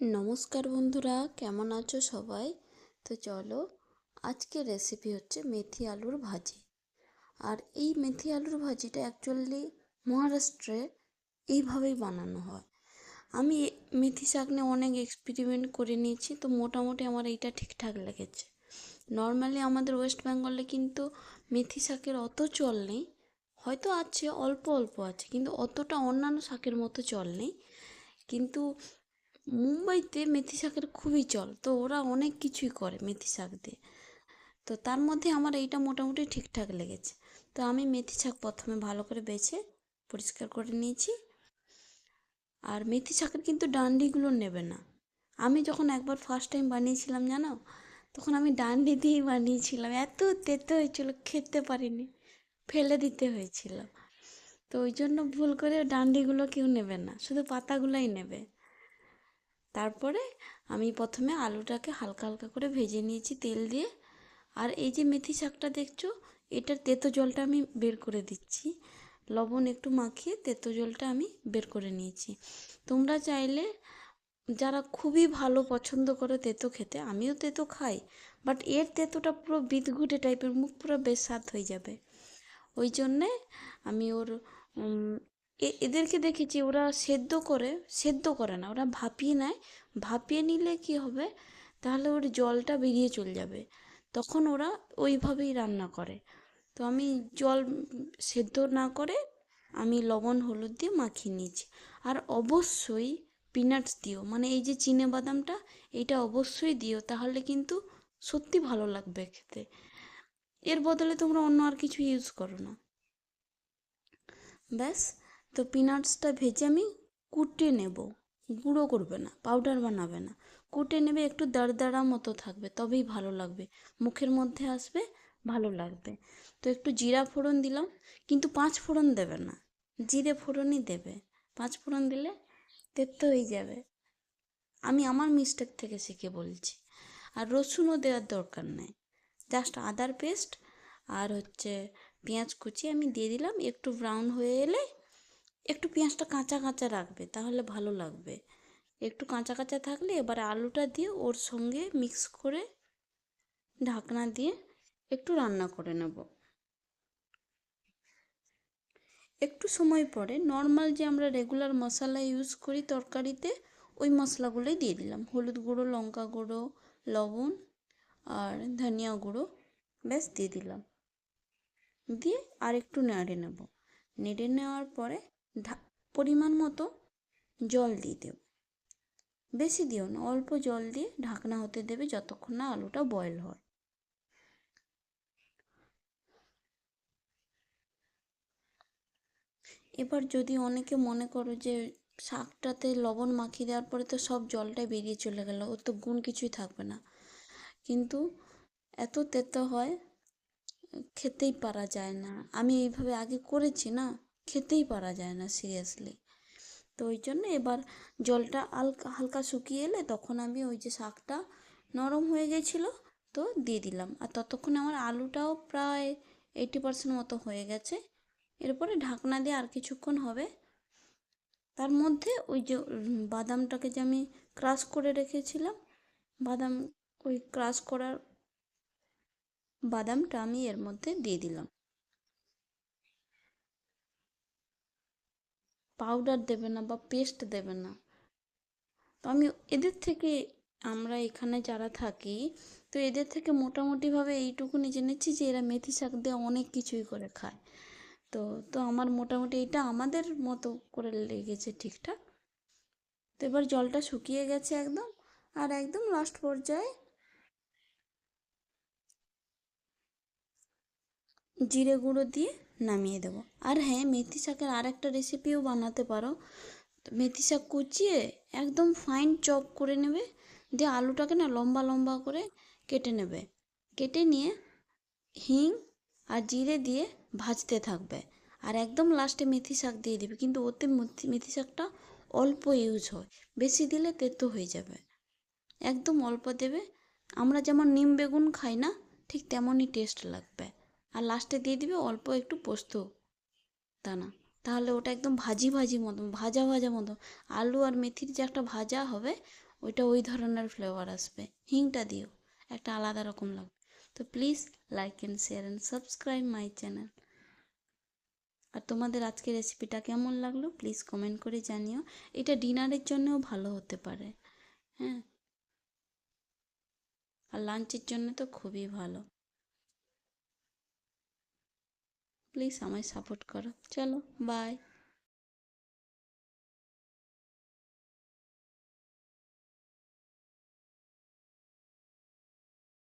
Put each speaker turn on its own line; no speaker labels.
নমস্কার বন্ধুরা, কেমন আছো সবাই? তো চলো আজকে রেসিপি হচ্ছে মেথি আলুর ভাজি। আর এই মেথি আলুর ভাজিটা অ্যাকচুয়ালি মহারাষ্ট্রে এইভাবেই বানানো হয়। আমি মেথি শাক নিয়ে অনেক এক্সপেরিমেন্ট করে নিয়েছি, তো মোটামুটি আমার এইটা ঠিকঠাক লেগেছে। নর্মালি আমাদের ওয়েস্ট বেঙ্গলে কিন্তু মেথি শাকের অত চল নেই, হয়তো আছে, অল্প অল্প আছে, কিন্তু অতটা অন্যান্য শাকের মতো চল নেই। কিন্তু মুম্বাইতে মেথি শাকের খুবই চল, তো ওরা অনেক কিছুই করে মেথি শাক দিয়ে। তো তার মধ্যে আমার এইটা মোটামুটি ঠিকঠাক লেগেছে। তো আমি মেথি শাক প্রথমে ভালো করে বেছে, পরিষ্কার করে নিয়েছি। আর মেথি শাকের কিন্তু ডান্ডিগুলো নেবে না। আমি যখন একবার ফার্স্ট টাইম বানিয়েছিলাম, জানো? তখন আমি ডান্ডি দিয়েই বানিয়েছিলাম। এত তেতে হয়েছিল, খেতে পারিনি। ফেলে দিতে হয়েছিল। তো ওই জন্য ভুল করে ডান্ডিগুলো কেউ নেবে না, শুধু পাতাগুলোই নেবে। তারপরে আমি প্রথমে আলুটাকে হালকা হালকা করে ভেজে নিয়েছি তেল দিয়ে। আর এই যে মেথি শাকটা দেখছ, এটার তেতো জলটা আমি বের করে দিচ্ছি। লবণ একটু মাখিয়ে তেতো জলটা আমি বের করে নিয়েছি। তোমরা চাইলে, যারা খুবই ভালো পছন্দ করে তেতো খেতে, আমিও তেতো খাই বাট এর তেতোটা পুরো বিদঘুটে টাইপের মুখ পুরো বেস্বাদ হয়ে যাবে। ওই জন্যে আমি ওর এদেরকে দেখেছি ওরা সেদ্ধ করে সেদ্ধ করে না, ওরা ভাপিয়ে নেয়। ভাপিয়ে নিলে কি হবে? তাহলে ওর জলটা বেরিয়ে চলে যাবে। তখন ওরা ওইভাবেই রান্না করে। তো আমি জল সেদ্ধ না করে আমি লবণ, হলুদ দিয়ে মাখিয়ে নিয়েছি। আর অবশ্যই পিনাটস দিও। মানে এই যে চিনে বাদামটা, এটা অবশ্যই দিও। তাহলে কিন্তু সত্যি ভালো লাগবে খেতে। এর বদলে তোমরা অন্য আর কিছু ইউজ করো না। ব্যাস। তো পিনাটসটা ভেজে আমি কুটে নেব। গুঁড়ো করবে না পাউডার বানাবে না। কুটে নেবে, একটু দাঁড়দাড়া মতো থাকবে, তবেই ভালো লাগবে। মুখের মধ্যে আসবে, ভালো লাগবে। তো একটু জিরা ফোড়ন দিলাম, কিন্তু পাঁচ ফোড়ন দেবে না। জিরে ফোড়নই দেবে। পাঁচ ফোড়ন দিলে তেত্ত হয়ে যাবে। আমি আমার মিস্টেক থেকে শিখে বলছি। আর রসুনও দেওয়ার দরকার নেই। জাস্ট আদার পেস্ট আর হচ্ছে পেঁয়াজ কুচি আমি দিয়ে দিলাম। একটু ব্রাউন হয়ে এলে একটু পেঁয়াজটা কাঁচা কাঁচা রাখবে, তাহলে ভালো লাগবে। একটু কাঁচা কাঁচা থাকলে এবার আলুটা দিয়ে ওর সঙ্গে মিক্স করে ঢাকনা দিয়ে একটু রান্না করে নেব। একটু সময় পরে নর্মাল যে আমরা রেগুলার মশলা ইউজ করি তরকারিতে, ওই মশলাগুলোই দিয়ে দিলাম। হলুদ গুঁড়ো, লঙ্কা গুঁড়ো, লবণ আর ধনিয়া গুঁড়ো, ব্যাস দিয়ে দিলাম। দিয়ে আর একটু নেড়ে নেব। নেড়ে নেওয়ার পরে পরিমাণ মতো জল দিয়ে দেব। বেশি দিও না, অল্প জল দিয়ে ঢাকনা হতে দেবে যতক্ষণ না আলুটা বয়েল হয়। এবার যদি অনেকে মনে করো যে শাকটাতে লবণ মাখিয়ে দেওয়ার পরে তো সব জলটাই বেরিয়ে চলে গেল, ওর তো গুণ কিছুই থাকবে না। কিন্তু এত তেতো হয়, খেতেই পারা যায় না। আমি এইভাবে আগে করেছি না? খেতেই পারা যায় না সিরিয়াসলি তো ওই জন্য এবার জলটা হালকা হালকা শুকিয়ে এলে তখন আমি ওই যে শাকটা নরম হয়ে গেছিল তো দিয়ে দিলাম। আর ততক্ষণে আমার আলুটাও প্রায় এইটি পার্সেন্ট মতো হয়ে গেছে। এরপরে ঢাকনা দিয়ে আর কিছুক্ষণ হবে। তার মধ্যে ওই যে বাদামটাকে যে আমি ক্রাশ করে রেখেছিলাম, বাদাম, ওই ক্রাশ করার বাদামটা আমি এর মধ্যে দিয়ে দিলাম। পাউডার দেবে না বা পেস্ট দেবে না। তো আমি এদের থেকে আমরা এখানে যারা থাকি, তো এদের থেকে মোটামুটিভাবে এইটুকুনি জেনেছি যে এরা মেথি শাক দিয়ে অনেক কিছুই করে খায়। তো তো আমার মোটামুটি এটা আমাদের মতো করে লেগেছে ঠিকঠাক। তো এবার জলটা শুকিয়ে গেছে একদম, আর একদম লাস্ট পর্যায়ে জিরে গুঁড়ো দিয়ে নামিয়ে দেবো। আর হ্যাঁ মেথি শাকের আর একটা রেসিপিও বানাতে পারো। মেথি শাক কুচিয়ে একদম ফাইন চপ করে নেবে, দিয়ে আলুটাকে না লম্বা লম্বা করে কেটে নেবে। কেটে নিয়ে হিং আর জিরে দিয়ে ভাজতে থাকবে। আর একদম লাস্টে মেথি শাক দিয়ে দিবে, কিন্তু ওতে মেথি- শাকটা অল্প ইউজ হয়, বেশি দিলে তেতো হয়ে যাবে। একদম অল্প দেবে। আমরা যেমন নিম বেগুন খাই না, ঠিক তেমনই টেস্ট লাগবে। আর লাস্টে দিয়ে দিবে অল্প একটু পোস্ত দানা। তাহলে ওটা একদম ভাজি ভাজি মতো ভাজা ভাজা মতো আলু আর মেথির যে একটা ভাজা হবে, ওইটা ওই ধরনের ফ্লেভার আসবে। হিংটা দিও, একটা আলাদা রকম লাগবে। তো please like and share and subscribe my channel আর তোমাদের আজকে রেসিপিটা কেমন লাগল প্লিজ কমেন্ট করে জানিও। এটা ডিনারের জন্যও ভালো হতে পারে হ্যাঁ। আর লাঞ্চের জন্য তো খুবই ভালো। প্লিজ আমায় সাপোর্ট করো। চলো বাই